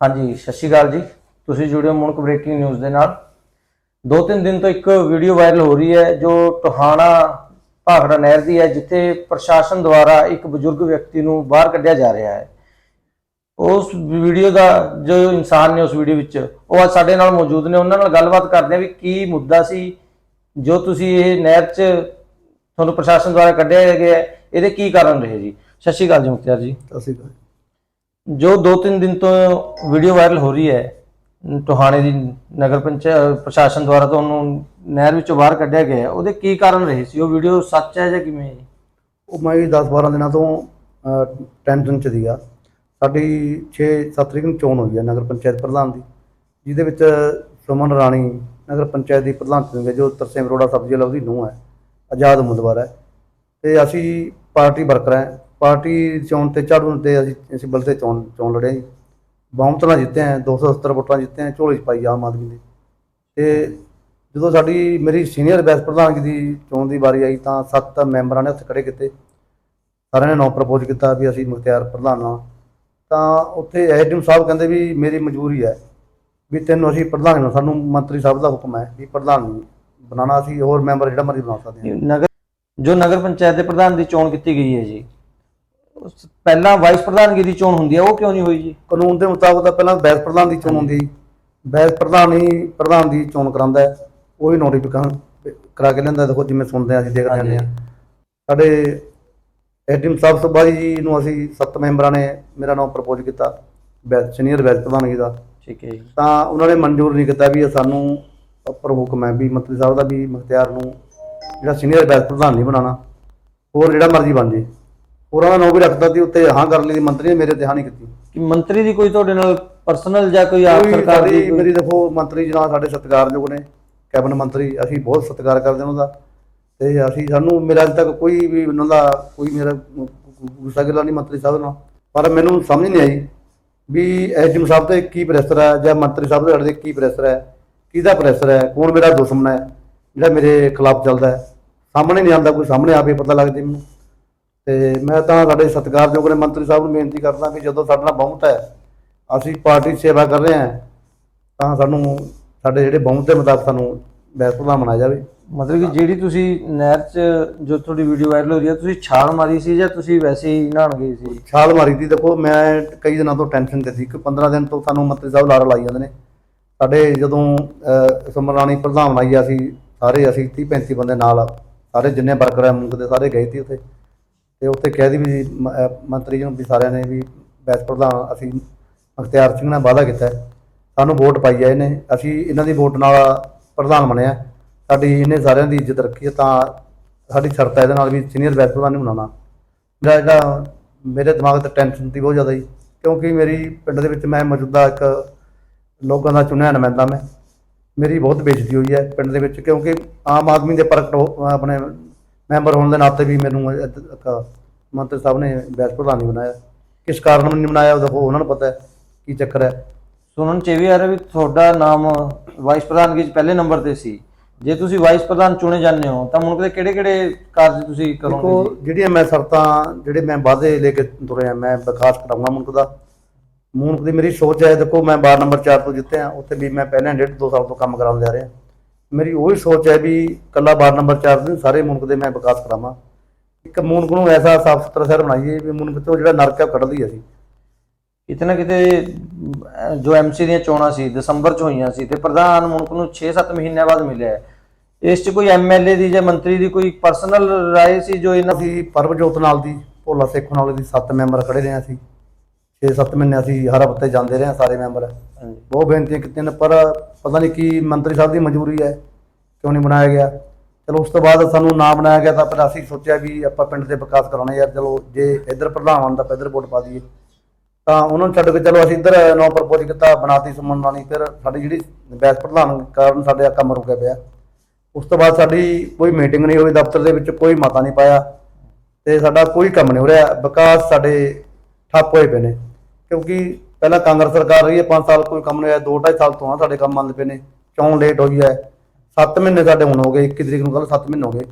ਹਾਂਜੀ, ਸਤਿ ਸ਼੍ਰੀ ਅਕਾਲ ਜੀ। ਤੁਸੀਂ ਜੁੜੇ ਹੋ ਮੁਣਕ ਬ੍ਰੇਕਿੰਗ ਨਿਊਜ਼ ਦੇ ਨਾਲ। ਦੋ ਤਿੰਨ ਦਿਨ ਤੋਂ ਇੱਕ ਵੀਡੀਓ ਵਾਇਰਲ ਹੋ ਰਹੀ ਹੈ, ਜੋ ਟੋਹਾਣਾ ਭਾਖੜਾ ਨਹਿਰ ਦੀ ਹੈ, ਜਿੱਥੇ ਪ੍ਰਸ਼ਾਸਨ ਦੁਆਰਾ ਇੱਕ ਬਜ਼ੁਰਗ ਵਿਅਕਤੀ ਨੂੰ ਬਾਹਰ ਕੱਢਿਆ ਜਾ ਰਿਹਾ ਹੈ। ਉਸ ਵੀਡੀਓ ਦਾ ਜੋ ਇਨਸਾਨ ਨੇ ਉਸ ਵੀਡੀਓ ਵਿੱਚ, ਉਹ ਅੱਜ ਸਾਡੇ ਨਾਲ ਮੌਜੂਦ ਨੇ। ਉਹਨਾਂ ਨਾਲ ਗੱਲਬਾਤ ਕਰਦੇ ਹਾਂ ਵੀ ਕੀ ਮੁੱਦਾ ਸੀ, ਜੋ ਤੁਸੀਂ ਇਹ ਨਹਿਰ 'ਚ ਤੁਹਾਨੂੰ ਪ੍ਰਸ਼ਾਸਨ ਦੁਆਰਾ ਕੱਢਿਆ ਗਿਆ ਇਹਦੇ ਕੀ ਕਾਰਨ ਰਹੇ ਜੀ? ਸਤਿ ਸ਼੍ਰੀ ਅਕਾਲ ਜੀ ਮੁਖਤਿਆਰ ਜੀ। ਸਤਿ ਸ਼੍ਰੀ ਅਕਾਲ। ਜੋ ਦੋ ਤਿੰਨ ਦਿਨ ਤੋਂ ਵੀਡੀਓ ਵਾਇਰਲ ਹੋ ਰਹੀ ਹੈ, ਟੋਹਾਣੇ ਦੀ ਨਗਰ ਪੰਚਾਇਤ ਪ੍ਰਸ਼ਾਸਨ ਦੁਆਰਾ ਤੁਹਾਨੂੰ ਨਹਿਰ ਵਿੱਚੋਂ ਬਾਹਰ ਕੱਢਿਆ ਗਿਆ ਹੈ। ਉਹਦੇ ਕੀ ਕਾਰਨ ਰਹੇ ਸੀ? ਉਹ ਵੀਡੀਓ ਸੱਚ ਹੈ ਜਾਂ ਕਿਵੇਂ ਹੈ ਜੀ? ਉਹ ਮੈਂ 10 12 ਦਿਨਾਂ ਤੋਂ ਟੈਨਸ਼ਨ ਚ ਸੀਗਾ। ਸਾਡੀ 6 7 ਤਰੀਕ ਨੂੰ ਚੋਣ ਹੋਈ ਹੈ ਨਗਰ ਪੰਚਾਇਤ ਪ੍ਰਧਾਨ ਦੀ, ਜਿਹਦੇ ਵਿੱਚ ਸੁਮਨ ਰਾਣੀ ਨਗਰ ਪੰਚਾਇਤ ਦੀ ਪ੍ਰਧਾਨ ਚੁਣੀ ਗਈ ਜੋ ਤਰਸੇਮ ਅਰੋੜਾ ਸਬਜ਼ੀ ਵਾਲਾ ਉਹਦੀ ਨੂੰਹ ਹੈ, ਆਜ਼ਾਦ ਉਮੀਦਵਾਰ ਹੈ। ਤੇ ਅਸੀਂ ਪਾਰਟੀ ਵਰਕਰ ਹੈ। ਪਾਰਟੀ ਚੋਣ ਤੇ ਚੜ੍ਹਨ ਤੇ ਅਸੀਂ ਅਸੀਂ ਬਲ ਤੇ ਚੋਣ ਚੋਣ ਲੜੇ ਜੀ। ਬਹੁਮਤ ਨਾਲ ਜਿੱਤੇ ਹੈ 270 ਵੋਟਾਂ ਜਿੱਤੇ ਹੈ ਝੋਲੀ 'ਚ ਪਾਈ ਆਮ ਆਦਮੀ ਨੇ। ਤੇ ਜਦੋਂ ਸਾਡੀ, ਮੇਰੀ ਸੀਨੀਅਰ ਵਾਈਸ ਪ੍ਰਧਾਨਗੀ ਦੀ ਚੋਣ ਦੀ ਵਾਰੀ ਆਈ ਤਾਂ ਸੱਤ ਮੈਂਬਰਾਂ ਨੇ ਹੱਥ ਖੜੇ ਕੀਤੇ। ਸਾਰਿਆਂ ਨੇ ਨੌ ਪ੍ਰਪੋਜ਼ ਕੀਤਾ ਵੀ ਅਸੀਂ ਮੁਖਤਿਆਰ ਪ੍ਰਧਾਨ ਹਾਂ। ਤਾਂ ਉੱਥੇ ਐਸਡੀਐਮ ਸਾਹਿਬ ਕਹਿੰਦੇ ਵੀ ਮੇਰੀ ਮਜਬੂਰੀ ਹੈ ਵੀ ਤੈਨੂੰ ਅਸੀਂ ਪ੍ਰਧਾਨ ਨੂੰ ਸਾਨੂੰ ਮੰਤਰੀ ਸਾਹਿਬ ਦਾ ਹੁਕਮ ਹੈ ਵੀ ਪ੍ਰਧਾਨ ਬਣਾਉਣਾ ਅਸੀਂ, ਹੋਰ ਮੈਂਬਰ ਜਿਹੜਾ ਮਰਜ਼ੀ ਬਣਾ ਸਕਦੇ ਹਾਂ। ਨਗਰ ਜੋ ਨਗਰ ਪੰਚਾਇਤ ਦੇ ਪ੍ਰਧਾਨ ਦੀ ਚੋਣ ਕੀਤੀ ਗਈ ਹੈ ਜੀ ਪਹਿਲਾਂ ਵਾਈਸ ਪ੍ਰਧਾਨਗੀ ਦੀ ਚੋਣ ਹੁੰਦੀ ਹੈ ਉਹ ਕਿਉਂ ਨਹੀਂ ਹੋਈ ਜੀ? ਕਾਨੂੰਨ ਦੇ ਮੁਤਾਬਕ ਤਾਂ ਪਹਿਲਾਂ ਵਾਈਸ ਪ੍ਰਧਾਨ ਦੀ ਚੋਣ ਹੁੰਦੀ। ਵਾਈਸ ਪ੍ਰਧਾਨ ਹੀ ਪ੍ਰਧਾਨ ਦੀ ਚੋਣ ਕਰਾਉਂਦਾ ਹੈ। ਉਹ ਹੀ ਨੋਟੀਫਿਕੇਸ਼ਨ ਕਰਾ ਕੇ ਲੈਂਦਾ ਦੇਖੋ ਜਿਵੇਂ ਸੁਣਦੇ ਹਾਂ ਅਸੀਂ ਦੇਖਦੇ ਹਾਂਜੀ। ਹਾਂ। ਸਾਡੇ ਐਸਡੀਐਮ ਸਾਹਿਬ ਸੁਬਾਈ ਜੀ ਨੂੰ ਅਸੀਂ ਸੱਤ ਮੈਂਬਰਾਂ ਨੇ ਮੇਰਾ ਨਾਮ ਪ੍ਰਪੋਜ਼ ਕੀਤਾ ਸੀਨੀਅਰ ਵਾਈਸ ਪ੍ਰਧਾਨਗੀ ਦਾ। ਠੀਕ ਹੈ ਜੀ। ਤਾਂ ਉਹਨਾਂ ਨੇ ਮਨਜ਼ੂਰ ਨਹੀਂ ਕੀਤਾ ਵੀ ਸਾਨੂੰ ਉੱਪਰ ਹੁਕਮ ਹੈ ਵੀ ਮੰਤਰੀ ਸਾਹਿਬ ਦਾ ਵੀ ਮੁਖਤਿਆਰ ਨੂੰ ਜਿਹੜਾ ਸੀਨੀਅਰ ਵਾਈਸ ਪ੍ਰਧਾਨ ਨਹੀਂ ਬਣਾਉਣਾ ਹੋਰ ਜਿਹੜਾ ਮਰਜ਼ੀ ਬਣ ਜੇ ਹੋਰਾਂ ਦਾ ਨਾਂ ਵੀ ਰੱਖਦਾ ਸੀ ਉੱਤੇ ਹਾਂ ਕਰਨ ਲਈ ਮੰਤਰੀ ਨੇ ਮੇਰੇ ਤੇ ਹਾਂ ਨਹੀਂ ਕੀਤੀ। ਕਿ ਮੰਤਰੀ ਦੀ ਕੋਈ ਤੁਹਾਡੇ ਨਾਲ ਪਰਸਨਲ ਜਾਂ ਕੋਈ ਆਪ ਕੋਈ ਸਰਕਾਰ ਦੀ ਸਾਡੀ ਮੇਰੀ ਦੇਖੋ ਮੰਤਰੀ ਜੀ ਨਾਲ ਸਾਡੇ ਸਤਿਕਾਰਯੋਗ ਨੇ ਕੈਬਨਿਟ ਮੰਤਰੀ ਅਸੀਂ ਬਹੁਤ ਸਤਿਕਾਰ ਕਰਦੇ ਉਹਨਾਂ ਦਾ। ਤੇ ਅਸੀਂ ਸਾਨੂੰ ਮੇਰਾ ਅੱਜ ਤੱਕ ਕੋਈ ਵੀ ਉਹਨਾਂ ਦਾ ਕੋਈ ਮੇਰਾ ਗੁ- ਗੁ- ਗੁੱਸਾ ਗਿਲਾ ਨਹੀਂ ਮੰਤਰੀ ਸਾਹਿਬ ਨਾਲ। ਪਰ ਮੈਨੂੰ ਸਮਝ ਨਹੀਂ ਆਈ ਵੀ ਐਸਡੀਐਮ ਸਾਹਿਬ ਤੇ ਕੀ ਪ੍ਰੈਸ਼ਰ ਹੈ ਜਾਂ ਮੰਤਰੀ ਸਾਹਿਬ ਦੇ ਸਾਡੇ ਤੇ ਕੀ ਪ੍ਰੈਸ਼ਰ ਹੈ ਕਿਹਦਾ ਪ੍ਰੈਸ਼ਰ ਹੈ ਕੌਣ ਮੇਰਾ ਦੁਸ਼ਮਣ ਹੈ ਜਿਹੜਾ ਮੇਰੇ ਖਿਲਾਫ ਚੱਲਦਾ ਹੈ। ਸਾਹਮਣੇ ਨਹੀਂ ਆਉਂਦਾ ਕੋਈ ਸਾਹਮਣੇ ਆਪੇ ਪਤਾ ਲੱਗ ਜੇ ਮੈਨੂੰ। ਤੇ ਮੈਂ ਤਾਂ ਸਾਡੇ ਸਤਿਕਾਰਯੋਗ ਨੇ ਮੰਤਰੀ ਸਾਹਿਬ ਨੂੰ ਬੇਨਤੀ ਕਰਦਾ ਕਿ ਜਦੋਂ ਸਾਡੇ ਨਾਲ ਬਹੁਮਤ ਹੈ ਅਸੀਂ ਪਾਰਟੀ ਸੇਵਾ ਕਰ ਰਹੇ ਹਾਂ ਤਾਂ ਸਾਨੂੰ ਸਾਡੇ ਜਿਹੜੇ ਬਹੁਮਤ ਦੇ ਮੁਤਾਬਕ ਸਾਨੂੰ ਬੈਸ ਪ੍ਰਧਾਨ ਬਣਾਇਆ ਜਾਵੇ। ਮਤਲਬ ਕਿ ਜਿਹੜੀ ਤੁਸੀਂ ਨਹਿਰ 'ਚ ਜੋ ਤੁਹਾਡੀ ਵੀਡੀਓ ਵਾਇਰਲ ਹੋ ਰਹੀ ਹੈ ਤੁਸੀਂ ਛਾਲ ਮਾਰੀ ਸੀ ਜਾਂ ਤੁਸੀਂ ਵੈਸੇ ਹੀ ਨਹਾਣ ਗਏ ਸੀ? ਛਾਲ ਮਾਰੀ ਦੀ ਦੇਖੋ ਮੈਂ ਕਈ ਦਿਨਾਂ ਤੋਂ ਟੈਨਸ਼ਨ ਤੇ ਸੀ। ਕਿ 15 ਦਿਨ ਤੋਂ ਸਾਨੂੰ ਮੰਤਰੀ ਸਾਹਿਬ ਲਾਰਾ ਲਾਈ ਜਾਂਦੇ ਨੇ। ਸਾਡੇ ਜਦੋਂ ਸਮਰਾਣੀ ਪ੍ਰਧਾਨ ਬਣਾਈ ਆ ਅਸੀਂ ਸਾਰੇ ਅਸੀਂ 30 35 ਬੰਦੇ ਨਾਲ ਸਾਰੇ ਜਿੰਨੇ ਵਰਕਰ ਹੈ ਮੁਲਕ ਦੇ ਸਾਰੇ ਗਏ ਸੀ ਉੱਥੇ। ਤੇ ਉੱਥੇ ਕਹਿ ਦੀ ਵੀ ਮ- ਅਹ, ਮੰਤਰੀ ਜੀ ਨੂੰ ਵੀ ਸਾਰਿਆਂ ਨੇ ਵੀ ਬੈਸ ਪ੍ਰਧਾਨ ਅਸੀਂ ਅਖਤਿਆਰ ਸਿੰਘ ਨਾਲ ਵਾਅਦਾ ਕੀਤਾ। ਹੈ। ਸਾਨੂੰ ਵੋਟ ਪਾਈ ਹੈ ਇਹਨੇ। ਅਸੀਂ ਇਹਨਾਂ ਦੀ ਵੋਟ ਨਾਲ ਪ੍ਰਧਾਨ ਬਣਿਆ। ਸਾਡੀ ਇਹਨੇ ਸਾਰਿਆਂ ਦੀ ਇੱਜ਼ਤ ਰੱਖੀ ਹੈ ਤਾਂ ਸਾਡੀ ਸ਼ਰਤ ਹੈ ਇਹਦੇ ਨਾਲ ਵੀ ਸੀਨੀਅਰ ਬੈਸ ਪ੍ਰਧਾਨ ਨਹੀਂ ਬਣਾਉਣਾ। ਮੇਰਾ ਜਿਹੜਾ ਮੇਰੇ ਦਿਮਾਗ ਤੇ ਟੈਨਸ਼ਨ ਸੀ ਬਹੁਤ ਜ਼ਿਆਦਾ ਜੀ। ਕਿਉਂਕਿ ਮੇਰੀ ਪਿੰਡ ਦੇ ਵਿੱਚ ਮੈਂ ਮੌਜੂਦਾ ਇੱਕ ਲੋਕਾਂ ਦਾ ਚੁਣਿਆ ਨੁਮਾਇੰਦਾ ਮੈਂ। ਮੇਰੀ ਬਹੁਤ ਬੇਇੱਜ਼ਤੀ ਹੋਈ ਹੈ ਪਿੰਡ ਦੇ ਵਿੱਚ ਕਿਉਂਕਿ ਆਮ ਆਦਮੀ ਦੇ ਪ੍ਰਗਟ ਹੋ- ਆਪਣੇ ਮੈਂਬਰ ਹੋਣ ਦੇ ਨਾਤੇ ਵੀ ਮੈਨੂੰ ਮੰਤਰੀ ਸਾਹਿਬ ਨੇ ਬੈਸ ਪ੍ਰਧਾਨ ਨਹੀਂ ਬਣਾਇਆ। ਕਿਸ ਕਾਰਨ ਨਹੀਂ ਬਣਾਇਆ ਉਹ ਦੇਖੋ ਉਹਨਾਂ ਨੂੰ ਪਤਾ ਹੈ ਕੀ ਚੱਕਰ ਹੈ। ਸੁਣਨ ਚ ਇਹ ਵੀ ਆ ਰਿਹਾ ਵੀ ਤੁਹਾਡਾ ਨਾਮ ਵਾਈਸ ਪ੍ਰਧਾਨਗੀ 'ਚ ਪਹਿਲੇ ਨੰਬਰ ਤੇ ਸੀ। ਜੇ ਤੁਸੀਂ ਵਾਈਸ ਪ੍ਰਧਾਨ ਚੁਣੇ ਜਾਂਦੇ ਹੋ ਤਾਂ ਮੁਣਕ ਦੇ ਕਿਹੜੇ ਕਿਹੜੇ ਕਾਰਜ ਤੁਸੀਂ ਕਰੋਗੇ ਦੇਖੋ ਜਿਹੜੀਆਂ ਮੈਂ ਸ਼ਰਤਾਂ ਜਿਹੜੇ ਮੈਂ ਵਾਅਦੇ ਲੈ ਕੇ ਤੁਰਿਆ ਮੈਂ ਵਿਕਾਸ ਕਰਾਉਂਗਾ ਮੁਲਕ ਦਾ। ਮੁਲਕ ਦੀ ਮੇਰੀ ਸੋਚ ਹੈ ਦੇਖੋ ਮੈਂ ਵਾਰਡ ਨੰਬਰ 4 ਤੋਂ ਜਿੱਤਿਆ ਉੱਥੇ ਵੀ ਮੈਂ ਪਹਿਲਾਂ ਡੇਢ ਦੋ ਸਾਲ ਤੋਂ ਕੰਮ ਕਰਾਉਣ ਜਾ ਰਿਹਾ। ਮੇਰੀ ਉਹੀ ਸੋਚ ਹੈ ਵੀ ਕੱਲਾ ਵਾਰਡ ਨੰਬਰ 4 ਦੇ ਸਾਰੇ ਮੁਲਕ ਦੇ ਮੈਂ ਵਿਕਾਸ ਕਰਾਵਾਂ। ਇੱਕ ਮੁਲਕ ਨੂੰ ਐਸਾ ਸਾਫ਼ ਸੁਥਰਾ ਸ਼ਹਿਰ ਬਣਾਈਏ ਵੀ ਮੁਲਕ ਤੋਂ ਜਿਹੜਾ ਨਰਕ ਹੈ ਕੱਢ ਦਈਏ ਅਸੀਂ। ਕਿਤੇ ਨਾ ਕਿਤੇ ਜੋ ਐਮਸੀ ਦੀਆਂ ਚੋਣਾਂ ਸੀ ਦਸੰਬਰ 'ਚ ਹੋਈਆਂ ਸੀ ਤੇ ਪ੍ਰਧਾਨ ਮੁਲਕ ਨੂੰ 6-7 ਮਹੀਨਿਆਂ ਬਾਅਦ ਮਿਲਿਆ ਹੈ। ਇਸ 'ਚ ਕੋਈ ਐਮਐਲਏ ਦੀ ਜਾਂ ਮੰਤਰੀ ਦੀ ਕੋਈ ਪਰਸਨਲ ਰਾਏ ਸੀ ਜੋ ਇਹਨਾਂ ਅਸੀਂ ਪਰਮਜੋਤ ਨਾਲ ਦੀ ਭੋਲਾ ਸੇਖੋਂ ਨਾਲ ਦੀ 7 ਮੈਂਬਰ ਖੜੇ ਰਹੇ ਅਸੀਂ। 6-7 ਮਹੀਨੇ ਅਸੀਂ ਹਰ ਹਫ਼ਤੇ ਜਾਂਦੇ ਰਹੇ ਹਾਂ ਸਾਰੇ ਮੈਂਬਰ। ਬਹੁਤ ਬੇਨਤੀਆਂ ਕੀਤੀਆਂ ਨੇ ਪਰ ਪਤਾ ਨਹੀਂ ਕੀ ਮੰਤਰੀ ਸਾਹਿਬ ਦੀ ਮਜਬੂਰੀ ਹੈ ਕਿਉਂ ਨਹੀਂ ਬਣਾਇਆ ਗਿਆ। ਚਲੋ ਉਸ ਤੋਂ ਬਾਅਦ ਸਾਨੂੰ ਨਾ ਬਣਾਇਆ ਗਿਆ ਤਾਂ ਫਿਰ ਅਸੀਂ ਸੋਚਿਆ ਵੀ ਆਪਾਂ ਪਿੰਡ ਦੇ ਵਿਕਾਸ ਕਰਾਉਣਾ ਯਾਰ ਚਲੋ ਜੇ ਇੱਧਰ ਪ੍ਰਧਾਨ ਤਾਂ ਇੱਧਰ ਵੋਟ ਪਾ ਦਈਏ। ਤਾਂ ਉਹਨਾਂ ਨੂੰ ਛੱਡ ਕੇ ਚਲੋ ਅਸੀਂ ਇੱਧਰ ਨੌ ਪ੍ਰਪੋਜ਼ ਕੀਤਾ ਬਣਾਤੀ ਸੁਮਨ ਰਾਣੀ ਫਿਰ ਸਾਡੀ ਜਿਹੜੀ ਵੈਸ ਪ੍ਰਧਾਨ ਕਾਰਨ ਸਾਡੇ ਕੰਮ ਰੁਕਿਆ ਪਿਆ। ਉਸ ਤੋਂ ਬਾਅਦ ਸਾਡੀ ਕੋਈ ਮੀਟਿੰਗ ਨਹੀਂ ਹੋਈ ਦਫ਼ਤਰ ਦੇ ਵਿੱਚ ਕੋਈ ਮਤਾ ਨਹੀਂ ਪਾਇਆ ਤੇ ਸਾਡਾ ਕੋਈ ਕੰਮ ਨਹੀਂ ਹੋ ਰਿਹਾ। ਵਿਕਾਸ ਸਾਡੇ ਠੱਪ ਹੋਏ ਪਏ ਨੇ। ਕਿਉਂਕਿ ਪਹਿਲਾਂ ਕਾਂਗਰਸ ਸਰਕਾਰ ਰਹੀ ਹੈ 5 ਸਾਲ ਕੋਈ ਕੰਮ ਨਹੀਂ ਹੋਇਆ 2.5 ਸਾਲ ਤੋਂ ਆ ਸਾਡੇ ਕੰਮ ਆਉਂਦੇ ਪਏ ਨੇ ਚੋਣ ਲੇਟ ਹੋਈ ਹੈ? 7 ਮਹੀਨੇ ਸਾਡੇ ਹੁਣ ਹੋ ਗਏ 21 ਤਰੀਕ ਨੂੰ ਕੱਲ 7 ਮਹੀਨੇ ਹੋ ਗਏ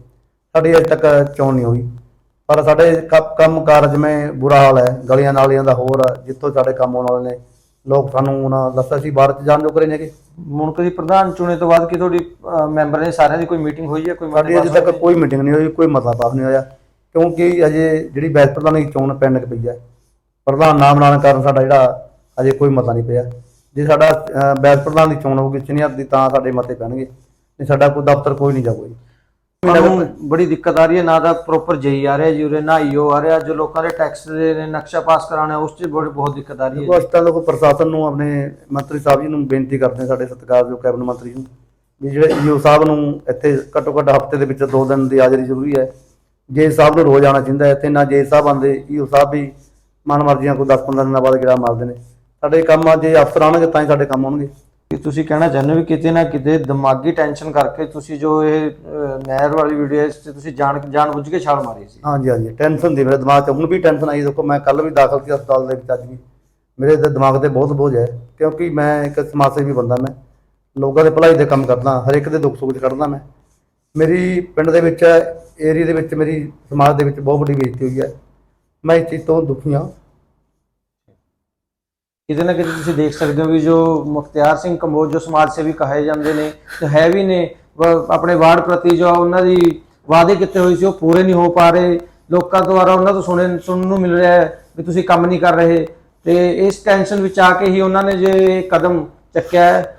ਸਾਡੀ ਅਜੇ ਤੱਕ ਚੋਣ ਨਹੀਂ ਹੋਈ। ਪਰ ਸਾਡੇ ਕ- ਕੰਮ ਕਾਰ ਜਿਵੇਂ ਬੁਰਾ ਹਾਲ ਹੈ ਗਲੀਆਂ ਨਾਲੀਆਂ ਦਾ ਹੋਰ ਜਿੱਥੋਂ ਸਾਡੇ ਕੰਮ ਹੋਣ ਵਾਲੇ ਨੇ ਲੋਕ ਸਾਨੂੰ ਉਹਨਾਂ ਦੱਸਿਆ ਸੀ ਬਾਹਰ ਚ ਜਾਣ ਜੋਗਰੇ ਨੇਗੇ ਮੁਣਕ ਦੀ ਪ੍ਰਧਾਨ ਚੁਣੇ ਤੋਂ ਬਾਅਦ ਕੀ ਤੁਹਾਡੀ ਮੈਂਬਰ ਨੇ ਸਾਰਿਆਂ ਦੀ ਕੋਈ ਮੀਟਿੰਗ ਹੋਈ ਹੈ ਕੋਈ ਸਾਡੀ ਅਜੇ ਤੱਕ ਕੋਈ ਮੀਟਿੰਗ ਨਹੀਂ ਹੋਈ ਕੋਈ ਮਤਾ ਪਾਸ ਨਹੀਂ ਹੋਇਆ ਕਿਉਂਕਿ ਅਜੇ ਜਿਹੜੀ ਬੈਸ ਪ੍ਰਧਾਨ ਦੀ ਚੋਣ ਪੈਂਡਿੰਗ ਪਈ ਹੈ ਪ੍ਰਧਾਨ ਨਾਮ ਬਣਾਉਣ ਕਾਰਨ ਸਾਡਾ ਜਿਹੜਾ ਅਜੇ ਕੋਈ ਮਤਾ ਨਹੀਂ ਪਿਆ। ਜੇ ਸਾਡਾ ਬੈਸ ਪ੍ਰਧਾਨ ਦੀ ਚੋਣ ਹੋਊਗੀ ਸੀਨੀਅਰ ਦੀ ਤਾਂ ਸਾਡੇ ਮਤੇ ਪੈਣਗੇ। ਨਹੀਂ ਸਾਡਾ ਕੋਈ ਦਫ਼ਤਰ ਕੋਈ ਨਹੀਂ ਜਾਊਗਾ ਜੀ। ਸਾਨੂੰ ਬੜੀ ਦਿੱਕਤ ਆ ਰਹੀ ਹੈ ਨਾ ਤਾਂ ਪ੍ਰੋਪਰ ਜਈ ਆ ਰਿਹਾ ਜੀ ਉਰੇ ਨਾ ਈਓ ਆ ਰਿਹਾ। ਜੋ ਲੋਕਾਂ ਦੇ ਟੈਕਸ ਦੇ ਨਕਸ਼ਾ ਪਾਸ ਕਰਾਉਣਾ ਉਸ 'ਚ ਬੜੀ ਬਹੁਤ ਦਿੱਕਤ ਆ ਰਹੀ ਹੈ ਅਸੀਂ ਤਾਂ ਦੇਖੋ ਪ੍ਰਸ਼ਾਸਨ ਨੂੰ ਆਪਣੇ ਮੰਤਰੀ ਸਾਹਿਬ ਜੀ ਨੂੰ ਬੇਨਤੀ ਕਰਦੇ ਹਾਂ ਸਾਡੇ ਸਤਿਕਾਰਯੋਗ ਕੈਬਨਿਟ ਮੰਤਰੀ ਨੂੰ ਵੀ ਜਿਹੜੇ ਈਓ ਸਾਹਿਬ ਨੂੰ ਇੱਥੇ ਘੱਟੋ ਘੱਟ ਹਫ਼ਤੇ ਦੇ ਵਿੱਚ ਦੋ ਦਿਨ ਦੀ ਹਾਜ਼ਰੀ ਜ਼ਰੂਰੀ ਹੈ। ਜੇ ਸਾਹਿਬ ਨੂੰ ਰੋਜ਼ ਆਉਣਾ ਚਾਹੀਦਾ ਹੈ ਤੇ ਨਾ ਜੇ ਸਾਹਿਬ ਆਉਂਦੇ ਈਓ ਸਾਹਿਬ ਵੀ ਮਨ ਮਰਜ਼ੀਆਂ ਕੋਈ 10-15 ਦਿਨਾਂ ਬਾਅਦ ਗੇੜਾ ਮਾਰਦੇ ਨੇ। ਸਾਡੇ ਕੰਮ ਆ ਜੇ ਅਫਸਰ ਆਉਣਗੇ ਤਾਂ ਹੀ ਸਾਡੇ ਕੰਮ ਆਉਣਗੇ। ਕਿ ਤੁਸੀਂ ਕਹਿਣਾ ਚਾਹੁੰਦੇ ਹੋ ਵੀ ਕਿਤੇ ਨਾ ਕਿਤੇ ਦਿਮਾਗੀ ਟੈਨਸ਼ਨ ਕਰਕੇ ਤੁਸੀਂ ਜੋ ਇਹ ਅਹ, ਨਹਿਰ ਵਾਲੀ ਵੀਡੀਓ ਇਸ 'ਚ ਤੁਸੀਂ ਜਾਣ ਜਾਣ ਬੁੱਝ ਕੇ ਛਾਲ ਮਾਰੀ ਸੀ? ਹਾਂਜੀ ਹਾਂਜੀ ਟੈਨਸ਼ਨ ਦੀ ਮੇਰੇ ਦਿਮਾਗ 'ਚ। ਹੁਣ ਵੀ ਟੈਨਸ਼ਨ ਆਈ ਦੇਖੋ ਮੈਂ ਕੱਲ ਵੀ ਦਾਖਲ ਸੀ ਹਸਪਤਾਲ ਦੇ ਵਿੱਚ ਅੱਜ ਵੀ। ਮੇਰੇ ਤੇ ਦਿਮਾਗ ਤੇ ਬਹੁਤ ਬੋਝ ਹੈ ਕਿਉਂਕਿ ਮੈਂ ਇੱਕ ਸਮਾਜ ਸੇਵੀ ਬੰਦਾ ਮੈਂ। ਲੋਕਾਂ ਦੇ ਭਲਾਈ ਦੇ ਕੰਮ ਕਰਦਾ ਹਰ ਇੱਕ ਦੇ ਦੁੱਖ ਸੁੱਖ 'ਚ ਖੜਦਾ ਮੈਂ। ਮੇਰੀ ਪਿੰਡ ਦੇ ਵਿੱਚ ਏਰੀਆ ਦੇ ਵਿੱਚ ਮੇਰੀ ਸਮਾਜ ਦੇ ਵਿੱਚ ਬਹੁਤ ਵੱਡੀ ਬੇਇੱਜ਼ਤੀ ਹੋਈ ਹੈ। ਮੈਂ ਇਸ ਚੀਜ਼ ਤੋਂ ਦੁਖੀ ਹਾਂ। ਕਿਤੇ ਨਾ ਕਿਤੇ ਤੁਸੀਂ ਦੇਖ ਸਕਦੇ ਹੋ ਵੀ ਜੋ ਮੁਖਤਿਆਰ ਸਿੰਘ ਕੰਬੋਜ, ਜੋ ਸਮਾਜ ਸੇਵੀ ਕਹੇ ਜਾਂਦੇ ਨੇ ਤੇ ਹੈ ਵੀ ਨੇ ਆਪਣੇ ਵਾਰਡ ਪ੍ਰਤੀ ਜੋ ਉਹਨਾਂ ਦੀ ਵਾਅਦੇ ਕੀਤੇ ਹੋਏ ਸੀ, ਉਹ ਪੂਰੇ ਨਹੀਂ ਹੋ ਪਾ ਰਹੇ। ਲੋਕਾਂ ਦੁਆਰਾ ਉਹਨਾਂ ਤੋਂ ਸੁਣਨ ਸੁਣਨ ਨੂੰ ਮਿਲ ਰਿਹਾ ਹੈ ਵੀ ਤੁਸੀਂ ਕੰਮ ਨਹੀਂ ਕਰ ਰਹੇ। ਤੇ ਇਸ ਟੈਨਸ਼ਨ ਵਿੱਚ ਆ ਕੇ ਹੀ ਉਹਨਾਂ ਨੇ ਜੇ ਕਦਮ ਚੱਕਿਆ ਹੈ।